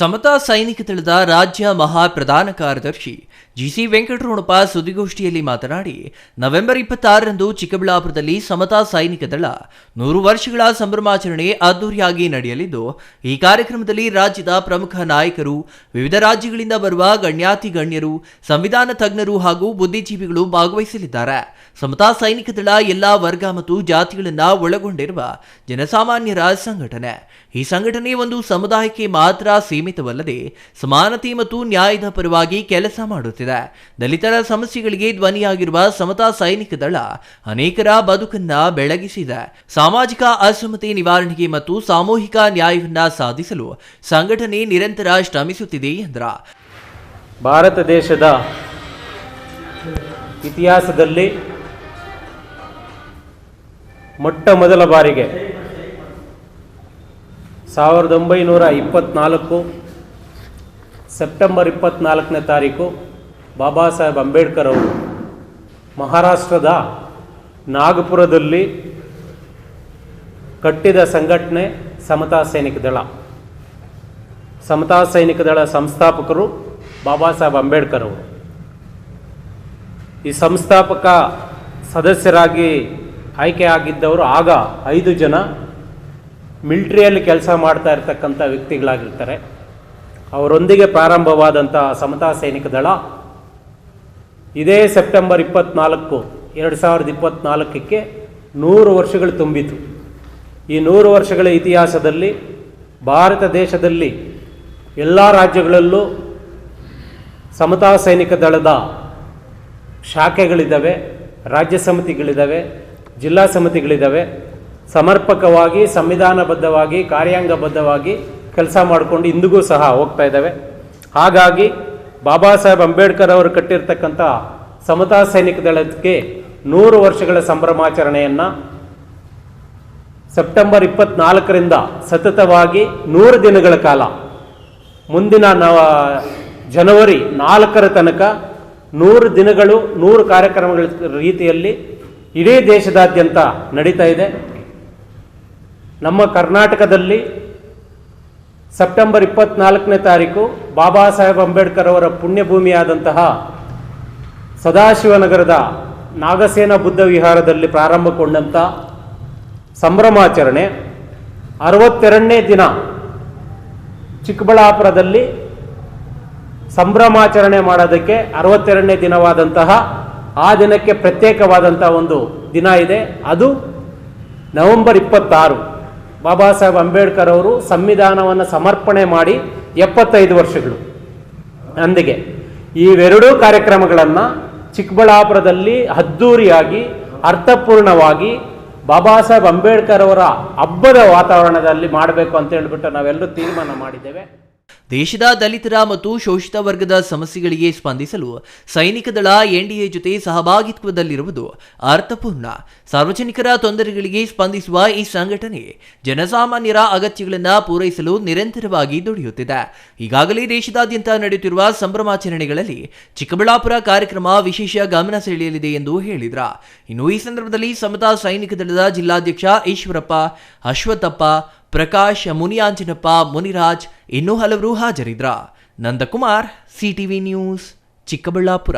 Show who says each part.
Speaker 1: ಸಮತಾ ಸೈನಿಕ ದಳದ ರಾಜ್ಯ ಮಹಾ ಪ್ರಧಾನ ಕಾರ್ಯದರ್ಶಿ ಜಿಸಿ ವೆಂಕಟರಮಣಪ್ಪ ಸುದ್ದಿಗೋಷ್ಠಿಯಲ್ಲಿ ಮಾತನಾಡಿ, ನವೆಂಬರ್ ಇಪ್ಪತ್ತಾರರಂದು ಚಿಕ್ಕಬಳ್ಳಾಪುರದಲ್ಲಿ ಸಮತಾ ಸೈನಿಕ ದಳ ನೂರು ವರ್ಷಗಳ ಸಂಭ್ರಮಾಚರಣೆ ಅದ್ದೂರಿಯಾಗಿ ನಡೆಯಲಿದ್ದು, ಈ ಕಾರ್ಯಕ್ರಮದಲ್ಲಿ ರಾಜ್ಯದ ಪ್ರಮುಖ ನಾಯಕರು, ವಿವಿಧ ರಾಜ್ಯಗಳಿಂದ ಬರುವ ಗಣ್ಯಾತಿ ಗಣ್ಯರು, ಸಂವಿಧಾನ ತಜ್ಞರು ಹಾಗೂ ಬುದ್ಧಿಜೀವಿಗಳು ಭಾಗವಹಿಸಲಿದ್ದಾರೆ. ಸಮತಾ ಸೈನಿಕ ದಳ ಎಲ್ಲಾ ವರ್ಗ ಮತ್ತು ಜಾತಿಗಳನ್ನ ಒಳಗೊಂಡಿರುವ ಜನಸಾಮಾನ್ಯರ ಸಂಘಟನೆ. ಈ ಸಂಘಟನೆ ಒಂದು ಸಮುದಾಯಕ್ಕೆ ಮಾತ್ರ ಸೀಮಿತವಲ್ಲದೆ ಸಮಾನತೆ ಮತ್ತು ನ್ಯಾಯದ ಪರವಾಗಿ ಕೆಲಸ ಮಾಡುತ್ತಿದೆ. ದಲಿತರ ಸಮಸ್ಯೆಗಳಿಗೆ ಧ್ವನಿಯಾಗಿರುವ ಸಮತಾ ಸೈನಿಕ ದಳ ಅನೇಕರ ಬದುಕನ್ನ ಬೆಳಗಿಸಿದೆ. ಸಾಮಾಜಿಕ ಅಸಮತೆ ನಿವಾರಣೆಗೆ ಮತ್ತು ಸಾಮೂಹಿಕ ನ್ಯಾಯವನ್ನ ಸಾಧಿಸಲು ಸಂಘಟನೆ ನಿರಂತರ ಶ್ರಮಿಸುತ್ತಿದೆ ಎಂದ್ರ.
Speaker 2: ಭಾರತ ದೇಶದ ಇತಿಹಾಸದಲ್ಲಿ ಮೊಟ್ಟ ಮೊದಲ ಬಾರಿಗೆ ಸಾವಿರದ ಒಂಬೈನೂರ ಇಪ್ಪತ್ತ್ನಾಲ್ಕು ಸೆಪ್ಟೆಂಬರ್ ಇಪ್ಪತ್ನಾಲ್ಕನೇ ತಾರೀಕು ಬಾಬಾ ಸಾಹೇಬ್ ಅಂಬೇಡ್ಕರ್ ಅವರು ಮಹಾರಾಷ್ಟ್ರದ ನಾಗಪುರದಲ್ಲಿ ಕಟ್ಟಿದ ಸಂಘಟನೆ ಸಮತಾ ಸೈನಿಕ ದಳ. ಸಮತಾ ಸೈನಿಕ ದಳ ಸಂಸ್ಥಾಪಕರು ಬಾಬಾ ಸಾಹೇಬ್ ಅಂಬೇಡ್ಕರ್ ಅವರು. ಈ ಸಂಸ್ಥಾಪಕ ಸದಸ್ಯರಾಗಿ ಆಯ್ಕೆ ಆಗಿದ್ದವರು ಆಗ ಐದು ಜನ ಮಿಲ್ಟ್ರಿಯಲ್ಲಿ ಕೆಲಸ ಮಾಡ್ತಾ ಇರ್ತಕ್ಕಂಥ ವ್ಯಕ್ತಿಗಳಾಗಿರ್ತಾರೆ. ಅವರೊಂದಿಗೆ ಪ್ರಾರಂಭವಾದಂಥ ಸಮತಾ ಸೈನಿಕ ದಳ ಇದೇ ಸೆಪ್ಟೆಂಬರ್ ಇಪ್ಪತ್ನಾಲ್ಕು, ಎರಡು ಸಾವಿರದ ಇಪ್ಪತ್ತ್ನಾಲ್ಕಕ್ಕೆ ನೂರು ವರ್ಷಗಳು ತುಂಬಿತು. ಈ ನೂರು ವರ್ಷಗಳ ಇತಿಹಾಸದಲ್ಲಿ ಭಾರತ ದೇಶದಲ್ಲಿ ಎಲ್ಲ ರಾಜ್ಯಗಳಲ್ಲೂ ಸಮತಾ ಸೈನಿಕ ದಳದ ಶಾಖೆಗಳಿದ್ದಾವೆ, ರಾಜ್ಯ ಸಮಿತಿಗಳಿದ್ದಾವೆ, ಜಿಲ್ಲಾ ಸಮಿತಿಗಳಿದ್ದಾವೆ. ಸಮರ್ಪಕವಾಗಿ, ಸಂವಿಧಾನಬದ್ಧವಾಗಿ, ಕಾರ್ಯಾಂಗಬದ್ಧವಾಗಿ ಕೆಲಸ ಮಾಡಿಕೊಂಡು ಇಂದಿಗೂ ಸಹ ಹೋಗ್ತಾ ಇದ್ದಾವೆ. ಹಾಗಾಗಿ ಬಾಬಾ ಸಾಹೇಬ್ ಅಂಬೇಡ್ಕರ್ ಅವರು ಕಟ್ಟಿರ್ತಕ್ಕಂಥ ಸಮತಾ ಸೈನಿಕ ದಳಕ್ಕೆ ನೂರು ವರ್ಷಗಳ ಸಂಭ್ರಮಾಚರಣೆಯನ್ನು ಸೆಪ್ಟೆಂಬರ್ ಇಪ್ಪತ್ನಾಲ್ಕರಿಂದ ಸತತವಾಗಿ ನೂರು ದಿನಗಳ ಕಾಲ. ಮುಂದಿನ ನವ ಜನವರಿ ನಾಲ್ಕರ ತನಕ ನೂರು ದಿನಗಳು, ನೂರು ಕಾರ್ಯಕ್ರಮಗಳ ರೀತಿಯಲ್ಲಿ ಇಡೀ ದೇಶದಾದ್ಯಂತ ನಡೀತಾ ಇದೆ. ನಮ್ಮ ಕರ್ನಾಟಕದಲ್ಲಿ ಸೆಪ್ಟೆಂಬರ್ ಇಪ್ಪತ್ನಾಲ್ಕನೇ ತಾರೀಕು ಬಾಬಾ ಸಾಹೇಬ್ ಅಂಬೇಡ್ಕರ್ ಅವರ ಪುಣ್ಯಭೂಮಿಯಾದಂತಹ ಸದಾಶಿವನಗರದ ನಾಗಸೇನ ಬುದ್ಧ ವಿಹಾರದಲ್ಲಿ ಪ್ರಾರಂಭಗೊಂಡಂಥ ಸಂಭ್ರಮಾಚರಣೆ. ಅರವತ್ತೆರಡನೇ ದಿನ ಚಿಕ್ಕಬಳ್ಳಾಪುರದಲ್ಲಿ ಸಂಭ್ರಮಾಚರಣೆ ಮಾಡೋದಕ್ಕೆ ಅರವತ್ತೆರಡನೇ ದಿನವಾದಂತಹ ಆ ದಿನಕ್ಕೆ ಪ್ರತ್ಯೇಕವಾದಂಥ ಒಂದು ದಿನ ಇದೆ. ಅದು ನವೆಂಬರ್ ಇಪ್ಪತ್ತಾರು. ಬಾಬಾ ಸಾಹೇಬ್ ಅಂಬೇಡ್ಕರ್ ಅವರು ಸಂವಿಧಾನವನ್ನು ಸಮರ್ಪಣೆ ಮಾಡಿ ಎಪ್ಪತ್ತೈದು ವರ್ಷಗಳು. ಅಂದಿಗೆ ಇವೆರಡೂ ಕಾರ್ಯಕ್ರಮಗಳನ್ನು ಚಿಕ್ಕಬಳ್ಳಾಪುರದಲ್ಲಿ ಅದ್ದೂರಿಯಾಗಿ, ಅರ್ಥಪೂರ್ಣವಾಗಿ ಬಾಬಾ ಸಾಹೇಬ್ ಅಂಬೇಡ್ಕರ್ ಅವರ ಹಬ್ಬದ ವಾತಾವರಣದಲ್ಲಿ ಮಾಡಬೇಕು ಅಂತ ಹೇಳ್ಬಿಟ್ಟು ನಾವೆಲ್ಲರೂ ತೀರ್ಮಾನ ಮಾಡಿದ್ದೇವೆ.
Speaker 1: ದೇಶದ ದಲಿತರ ಮತ್ತು ಶೋಷಿತ ವರ್ಗದ ಸಮಸ್ಯೆಗಳಿಗೆ ಸ್ಪಂದಿಸಲು ಸೈನಿಕ ದಳ ಎನ್ಡಿಎ ಜೊತೆ ಸಹಭಾಗಿತ್ವದಲ್ಲಿರುವುದು ಅರ್ಥಪೂರ್ಣ. ಸಾರ್ವಜನಿಕರ ತೊಂದರೆಗಳಿಗೆ ಸ್ಪಂದಿಸುವ ಈ ಸಂಘಟನೆ ಜನಸಾಮಾನ್ಯರ ಅಗತ್ಯಗಳನ್ನು ಪೂರೈಸಲು ನಿರಂತರವಾಗಿ ದುಡಿಯುತ್ತಿದೆ. ಈಗಾಗಲೇ ದೇಶದಾದ್ಯಂತ ನಡೆಯುತ್ತಿರುವ ಸಂಭ್ರಮಾಚರಣೆಗಳಲ್ಲಿ ಚಿಕ್ಕಬಳ್ಳಾಪುರ ಕಾರ್ಯಕ್ರಮ ವಿಶೇಷ ಗಮನ ಸೆಳೆಯಲಿದೆ ಎಂದು ಹೇಳಿದ್ರ. ಇನ್ನು ಈ ಸಂದರ್ಭದಲ್ಲಿ ಸಮತಾ ಸೈನಿಕ ದಳದ ಜಿಲ್ಲಾಧ್ಯಕ್ಷ ಈಶ್ವರಪ್ಪ, ಅಶ್ವತ್ಥಪ್ಪ ಪ್ರಕಾಶ್ ಮುನಿಯಾಂಜಿನಪ್ಪ ಮುನಿರಾಜ್ ಇನ್ನೂ ಹಲವರು ಹಾಜರಿದ್ರ. Nandakumar CTV news Chikkaballapura.